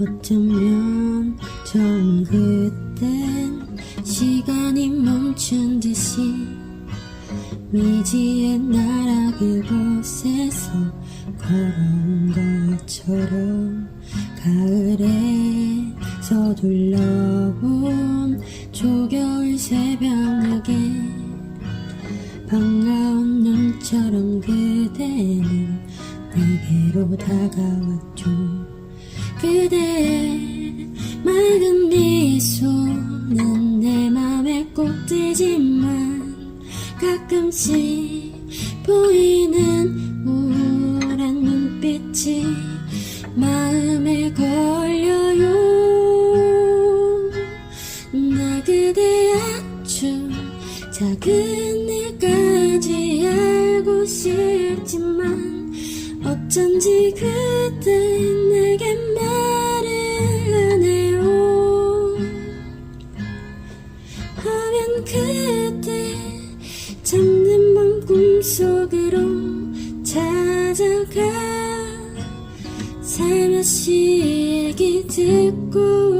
어쩌면 처음 그땐 시간이 멈춘 듯이 미지의 나라 그곳에서 걸어온 것처럼 가을에 서둘러온 초겨울 새벽녘에 반가운 눈처럼 그대는 내게로 다가왔죠 그대의 맑은 미소는 내 맘에 꼭 들지만 가끔씩 보이는 우울한 눈빛이 마음에 걸려요. 나 그대 아주 작은 일까지 알고 싶지만 어쩐지 그대 내게 하면 그대 잠든 밤 꿈속으로 찾아가 살며시 얘기 듣고